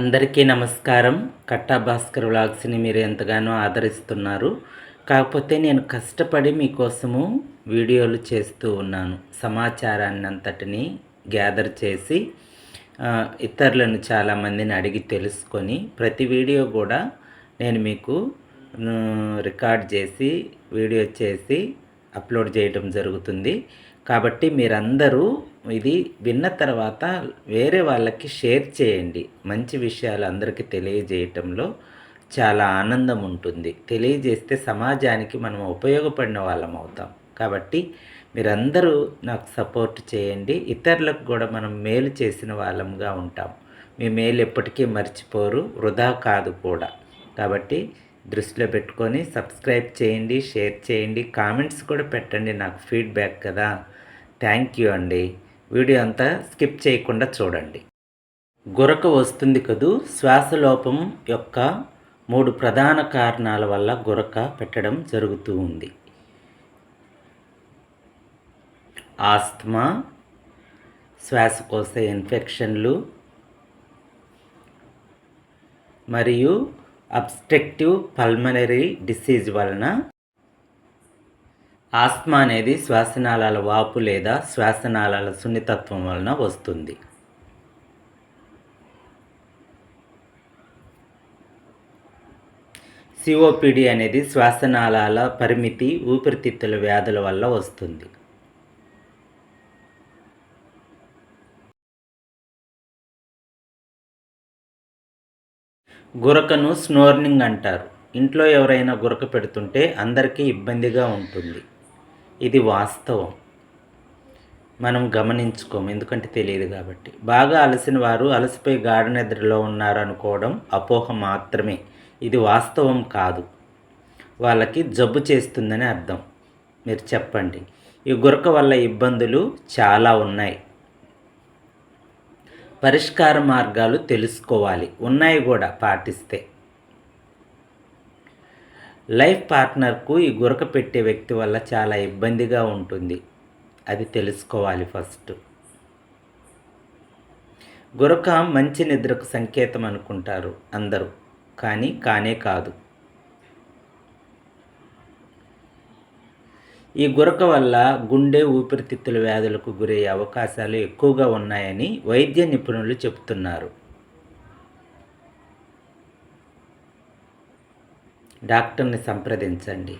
అందరికీ నమస్కారం. కట్టా భాస్కర్ వ్లాగ్స్ని మీరు ఎంతగానో ఆదరిస్తున్నారు. కాకపోతే నేను కష్టపడి మీకోసము వీడియోలు చేస్తూ ఉన్నాను. సమాచారాన్ని అంతటిని గ్యాదర్ చేసి ఇతరులను చాలామందిని అడిగి తెలుసుకొని ప్రతి వీడియో కూడా నేను మీకు రికార్డ్ చేసి వీడియో చేసి అప్లోడ్ చేయడం జరుగుతుంది. కాబట్టి మీరందరూ ఇది విన్న తర్వాత వేరే వాళ్ళకి షేర్ చేయండి. మంచి విషయాలు అందరికీ తెలియజేయటంలో చాలా ఆనందం ఉంటుంది. తెలియజేస్తే సమాజానికి మనం ఉపయోగపడిన వాళ్ళం అవుతాం. కాబట్టి మీరందరూ నాకు సపోర్ట్ చేయండి. ఇతరులకు కూడా మనం మేలు చేసిన వాళ్ళంగా ఉంటాం. మీ మేలు ఎప్పటికీ మర్చిపోరు వృధా కాదు కూడా. కాబట్టి దృష్టిలో పెట్టుకొని సబ్స్క్రైబ్ చేయండి షేర్ చేయండి కామెంట్స్ కూడా పెట్టండి. నాకు ఫీడ్బ్యాక్ కదా. థ్యాంక్ యూ అండి. వీడియో అంతా స్కిప్ చేయకుండా చూడండి. గురక వస్తుంది కదూ శ్వాసలోపం యొక్క మూడు ప్రధాన కారణాల వల్ల గురక పెట్టడం జరుగుతూ ఉంది. ఆస్తమా శ్వాసకోశ ఇన్ఫెక్షన్లు మరియు అబ్స్ట్రక్టివ్ పల్మనరీ డిసీజ్ వలన ఆస్మా అనేది శ్వాసనాళాల వాపు లేదా శ్వాసనాళాల సున్నితత్వం వలన వస్తుంది. సిఓపిడి అనేది శ్వాసనాళాల పరిమితి ఊపిరితిత్తుల వ్యాధుల వల్ల వస్తుంది. గురకను స్నోర్నింగ్ అంటారు. ఇంట్లో ఎవరైనా గురక పెడుతుంటే అందరికీ ఇబ్బందిగా ఉంటుంది. ఇది వాస్తవం. మనం గమనించుకోము ఎందుకంటే తెలియదు కాబట్టి. బాగా అలసిన వారు అలసిపోయి గాఢ నిద్రలో ఉన్నారు అనుకోవడం అపోహ మాత్రమే. ఇది వాస్తవం కాదు. వాళ్ళకి జబ్బు చేస్తుందని అర్థం. మీరు చెప్పండి. ఈ గురక వల్ల ఇబ్బందులు చాలా ఉన్నాయి. పరిష్కార మార్గాలు తెలుసుకోవాలి. ఉన్నాయి కూడా పాటిస్తే. లైఫ్ పార్ట్నర్కు ఈ గురక పెట్టే వ్యక్తి వల్ల చాలా ఇబ్బందిగా ఉంటుంది. అది తెలుసుకోవాలి ఫస్ట్. గురక మంచి నిద్రకు సంకేతం అనుకుంటారు అందరూ కానీ కానే కాదు. ఈ గురక వల్ల గుండె ఊపిరితిత్తుల వ్యాధులకు గురయ్యే అవకాశాలు ఎక్కువగా ఉన్నాయని వైద్య నిపుణులు చెబుతున్నారు. డాక్టర్ని సంప్రదించండి.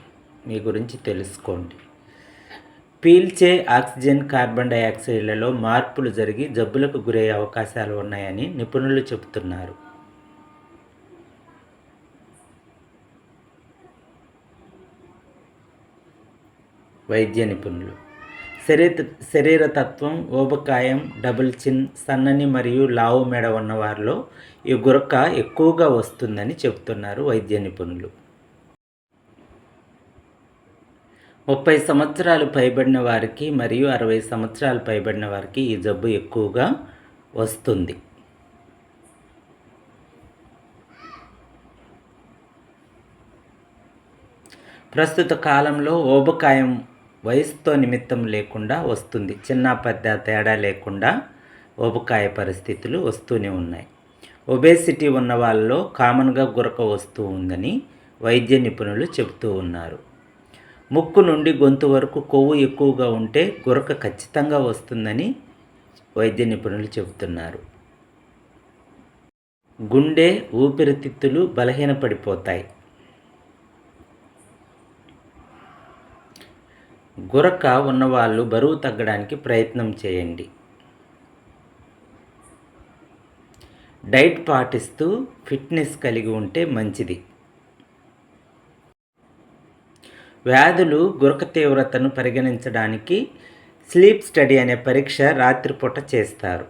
మీ గురించి తెలుసుకోండి. పీల్చే ఆక్సిజన్ కార్బన్ డైఆక్సైడ్లలో మార్పులు జరిగి జబ్బులకు గురయ్యే అవకాశాలు ఉన్నాయని నిపుణులు చెబుతున్నారు. వైద్య నిపుణులు. శరీర శరీరతత్వం ఊబకాయం డబుల్ చిన్ సన్నని మరియు లావు మెడ ఉన్న వారిలో ఈ గురక ఎక్కువగా వస్తుందని చెబుతున్నారు వైద్య నిపుణులు. ముప్పై సంవత్సరాలు పైబడిన వారికి మరియు అరవై సంవత్సరాలు పైబడిన వారికి ఈ జబ్బు ఎక్కువగా వస్తుంది. ప్రస్తుత కాలంలో ఓబకాయం వయసుతో నిమిత్తం లేకుండా వస్తుంది. చిన్న పెద్ద తేడా లేకుండా ఓబకాయ పరిస్థితులు వస్తూనే ఉన్నాయి. ఒబేసిటీ ఉన్న వాళ్ళలో కామన్గా గురక వస్తూ ఉందని వైద్య నిపుణులు చెబుతూ ఉన్నారు. ముక్కు నుండి గొంతు వరకు కొవ్వు ఎక్కువగా ఉంటే గురక ఖచ్చితంగా వస్తుందని వైద్య నిపుణులు చెబుతున్నారు. గుండె ఊపిరితిత్తులు బలహీనపడిపోతాయి. గురక ఉన్నవాళ్ళు బరువు తగ్గడానికి ప్రయత్నం చేయండి. డైట్ పాటిస్తూ ఫిట్నెస్ కలిగి ఉంటే మంచిది. వ్యాధులు గురక తీవ్రతను పరిగణించడానికి స్లీప్ స్టడీ అనే పరీక్ష రాత్రిపూట చేస్తారు.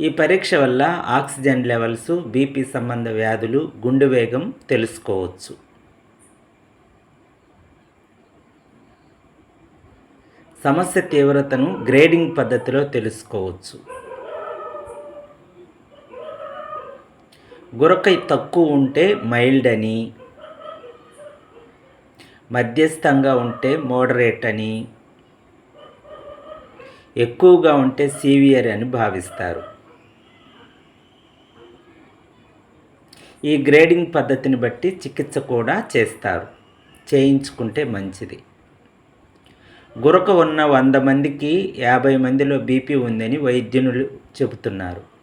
ఈ పరీక్ష వల్ల ఆక్సిజన్ లెవెల్స్ బీపీ సంబంధ వ్యాధులు గుండె వేగం తెలుసుకోవచ్చు. సమస్య తీవ్రతను గ్రేడింగ్ పద్ధతిలో తెలుసుకోవచ్చు. గురక తక్కువ ఉంటే మైల్డ్ అని మధ్యస్థంగా ఉంటే మోడరేట్ అని ఎక్కువగా ఉంటే సీవియర్ అని భావిస్తారు. ఈ గ్రేడింగ్ పద్ధతిని బట్టి చికిత్స కూడా చేస్తారు. చేయించుకుంటే మంచిది. గురక ఉన్న వంద మందికి యాభై మందిలో బీపీ ఉందని వైద్యులు చెబుతున్నారు.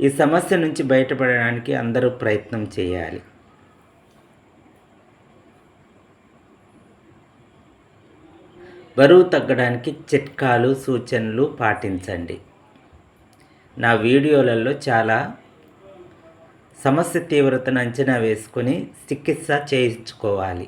ఈ సమస్య నుంచి బయటపడడానికి అందరూ ప్రయత్నం చేయాలి. బరువు తగ్గడానికి చిట్కాలు సూచనలు పాటించండి. నా వీడియోలలో చాలా సమస్య తీవ్రతను అంచనా వేసుకొని చికిత్స చేయించుకోవాలి.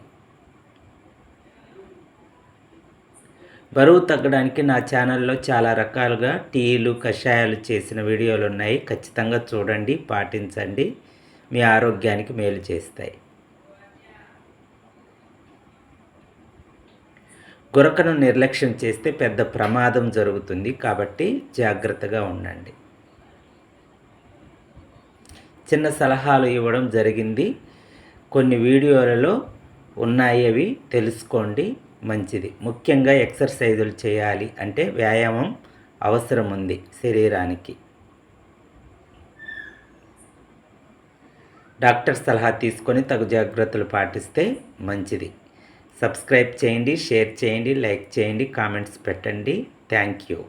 బరువు తగ్గడానికి నా ఛానల్లో చాలా రకాలుగా టీలు కషాయాలు చేసిన వీడియోలు ఉన్నాయి. ఖచ్చితంగా చూడండి పాటించండి. మీ ఆరోగ్యానికి మేలు చేస్తాయి. గురకను నిర్లక్ష్యం చేస్తే పెద్ద ప్రమాదం జరుగుతుంది. కాబట్టి జాగ్రత్తగా ఉండండి. చిన్న సలహాలు ఇవ్వడం జరిగింది. కొన్ని వీడియోలలో ఉన్నాయి అవి. తెలుసుకోండి. మంచిది. ముఖ్యంగా ఎక్సర్సైజులు చేయాలి అంటే వ్యాయామం అవసరం ఉంది శరీరానికి. డాక్టర్ సలహా తీసుకొని తగు జాగ్రత్తలు పాటిస్తే మంచిది. సబ్స్క్రైబ్ చేయండి షేర్ చేయండి లైక్ చేయండి కామెంట్స్ పెట్టండి. Thank you.